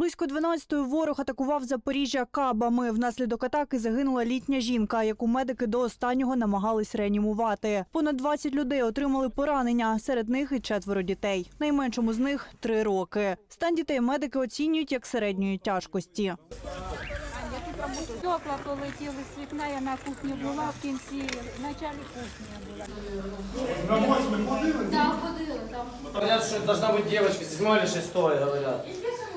Близько 12-ї ворог атакував Запоріжжя кабами. Внаслідок атаки загинула літня жінка, яку медики до останнього намагались реанімувати. Понад 20 людей отримали поранення. Серед них і четверо дітей. Найменшому з них три роки. Стан дітей медики оцінюють як середньої тяжкості. Стекла полетіли з вікна, я на кухні була в кінці, в началі кухні була. Говорят, что должна быть девочка, седьмой или шестой, говорят.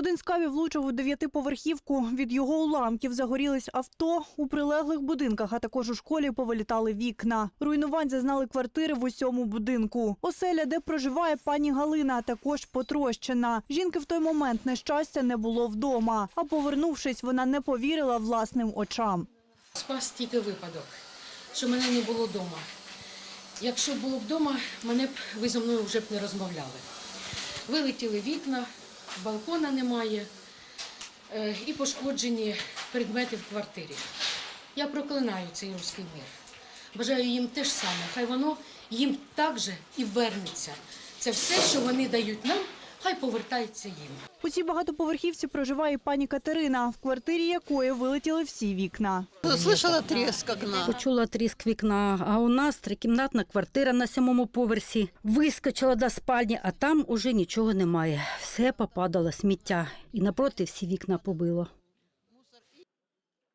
Один з кавів влучив у дев'ятиповерхівку. Від його уламків загорілись авто у прилеглих будинках, а також у школі повилітали вікна. Руйнувань зазнали квартири в усьому будинку. Оселя, де проживає пані Галина, також потрощена. Жінки в той момент нещастя не було вдома. А повернувшись, вона не повірила власним очам. Спас тільки випадок, що мене не було вдома. Якщо було вдома, мене б ви зі мною вже б не розмовляли. Вилетіли вікна, балкона немає е, і пошкоджені предмети в квартирі. Я проклинаю цей руський мир. Бажаю їм те ж саме. Хай воно їм так же і вернеться. Це все, що вони дають нам, хай повертається їм. У цій багатоповерхівці проживає пані Катерина, в квартирі якої вилетіли всі вікна. Слышала тріск окна. Почула тріск вікна, а у нас трикімнатна квартира на сьомому поверсі. Вискочила до спальні, а там уже нічого немає. Все попадало сміття, і напроти всі вікна побило.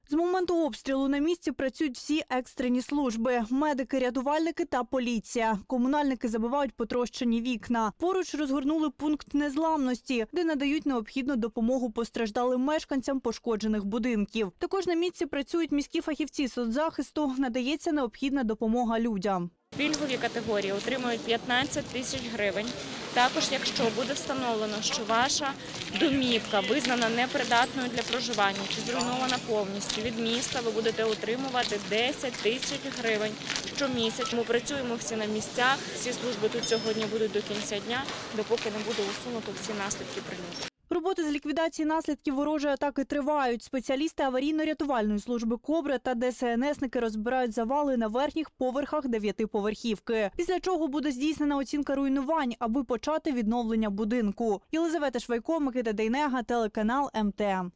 З моменту обстрілу на місці працюють всі екстрені служби: медики, рятувальники та поліція. Комунальники забивають потрощені вікна. Поруч розгорнули пункт незламності, де надають необхідну допомогу постраждалим мешканцям пошкоджених будинків. Також на місці працюють міські фахівці соцзахисту. Надається необхідна допомога людям. Пільгові категорії отримують 15 тисяч гривень. Також, якщо буде встановлено, що ваша домівка визнана непридатною для проживання чи зруйнована повністю від міста, ви будете отримувати 10 тисяч гривень щомісяць. Ми працюємо всі на місцях. Всі служби тут сьогодні будуть до кінця дня, допоки не буде усунуто всі наслідки прильоту. Роботи з ліквідації наслідків ворожої атаки тривають. Спеціалісти аварійно-рятувальної служби Кобра та ДСНСники розбирають завали на верхніх поверхах дев'ятиповерхівки. Після чого буде здійснена оцінка руйнувань, аби почати відновлення будинку. Єлизавета Швайко, Микита Дейнега, телеканал МТМ.